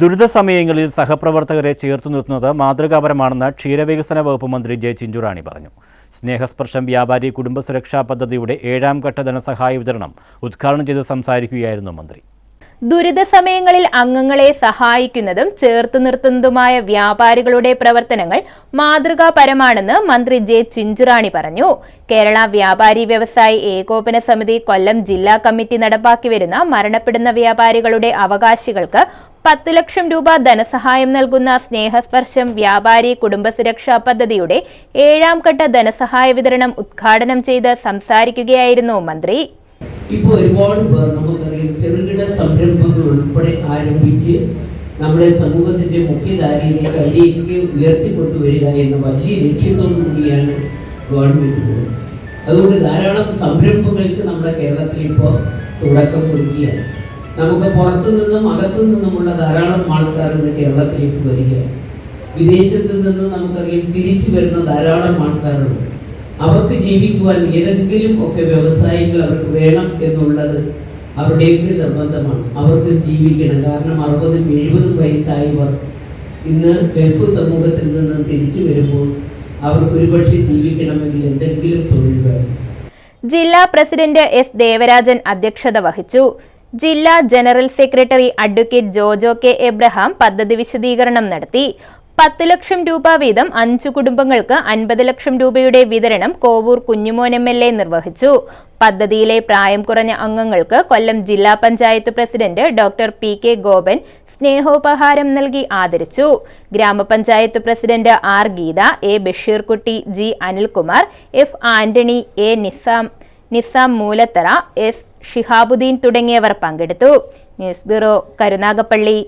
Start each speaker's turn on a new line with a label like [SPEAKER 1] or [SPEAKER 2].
[SPEAKER 1] ദുരിത സമയങ്ങളിൽ സഹപ്രവർത്തകരെ ചേർത്തു നിർത്തുന്നത് മാതൃകാപരമാണെന്ന് ക്ഷീരവികസന വകുപ്പ് മന്ത്രി ജെ ചിഞ്ചുറാണി പറഞ്ഞു. സ്നേഹസ്പർശം വ്യാപാരി കുടുംബ സുരക്ഷാ പദ്ധതിയുടെ ഏഴാം ഘട്ട ധനസഹായ വിതരണം ഉദ്ഘാടനം ചെയ്ത് സംസാരിക്കുകയായിരുന്നു മന്ത്രി.
[SPEAKER 2] ദുരിത സമയങ്ങളിൽ അംഗങ്ങളെ സഹായിക്കുന്നതും ചേർത്ത് നിർത്തുന്നതുമായ വ്യാപാരികളുടെ പ്രവർത്തനങ്ങൾ മാതൃകാപരമാണെന്ന് മന്ത്രി ജെ ചിഞ്ചുറാണി പറഞ്ഞു. കേരള വ്യാപാരി വ്യവസായി ഏകോപന സമിതി കൊല്ലം ജില്ലാ കമ്മിറ്റി നടപ്പാക്കി വരുന്ന മരണപ്പെടുന്ന വ്യാപാരികളുടെ അവകാശികൾക്ക് പത്ത് ലക്ഷം രൂപ ധനസഹായം നൽകുന്ന സ്നേഹസ്പർശം വ്യാപാരി കുടുംബ സുരക്ഷാ പദ്ധതിയുടെ ഏഴാം ഘട്ട ധനസഹായ വിതരണം ഉദ്ഘാടനം ചെയ്ത് സംസാരിക്കുകയായിരുന്നു മന്ത്രി.
[SPEAKER 3] ഇപ്പോൾ ഒരുപാട് പേർ നമുക്കറിയാം ചെറുകിട സംരംഭങ്ങൾ ഉൾപ്പെടെ ആരംഭിച്ച് നമ്മുടെ സമൂഹത്തിന്റെ മുഖ്യധാരയിലേക്ക് അതിലേക്ക് ഉയർത്തിക്കൊണ്ടുവരിക എന്ന വലിയ ലക്ഷ്യത്തോടു കൂടിയാണ് ഗവൺമെന്റ് അതുകൊണ്ട് ധാരാളം സംരംഭങ്ങൾക്ക് നമ്മുടെ കേരളത്തിൽ ഇപ്പോൾ തുടക്കം കുറിക്കുകയാണ്. നമുക്ക് പുറത്തു നിന്നും അകത്തു നിന്നുമുള്ള ധാരാളം ആൾക്കാർ ഇന്ന് കേരളത്തിലേക്ക് വരികയാണ്. വിദേശത്ത് നിന്ന് നമുക്കറിയാം തിരിച്ചു വരുന്ന ധാരാളം ആൾക്കാരുണ്ട്. അവർക്ക് ജീവിക്കുവാൻ ഏതെങ്കിലും ഒക്കെ വ്യവസായങ്ങൾ അവർക്ക് വേണം എന്നുള്ളത് അവരുടെ നിർബന്ധമാണ്. അവർക്ക് ജീവിക്കണം. കാരണം അറുപതും എഴുപതും വയസ്സായവർ ഇന്ന് ഗൾഫ് സമൂഹത്തിൽ നിന്ന് തിരിച്ചു വരുമ്പോൾ അവർക്ക് ഒരുപക്ഷെ ജീവിക്കണമെങ്കിൽ എന്തെങ്കിലും തൊഴിൽ വേണം.
[SPEAKER 2] ജില്ലാ പ്രസിഡന്റ് എസ് ദേവരാജൻ അധ്യക്ഷത വഹിച്ചു. ജില്ലാ general secretary advocate Jojo K Abraham പദ്ധതി വിശദീകരണം നടത്തി. പത്ത് ലക്ഷം രൂപ വീതം അഞ്ചു കുടുംബങ്ങൾക്ക് അൻപത് ലക്ഷം രൂപയുടെ വിതരണം Kovoor Kunjumon M L A നിർവഹിച്ചു. പദ്ധതിയിലെ പ്രായം കുറഞ്ഞ അംഗങ്ങൾക്ക് കൊല്ലം ജില്ലാ panchayat president doctor P K Gopan സ്നേഹോപഹാരം നൽകി ആദരിച്ചു. ഗ്രാമപഞ്ചായത്ത് president R Geetha A Basheerkutty G Anilkumar F Antony A Nizam Nizam Moolathara S Shihabuddin തുടങ്ങിയവർ പങ്കെടുത്തു. News bureau Karunagappally.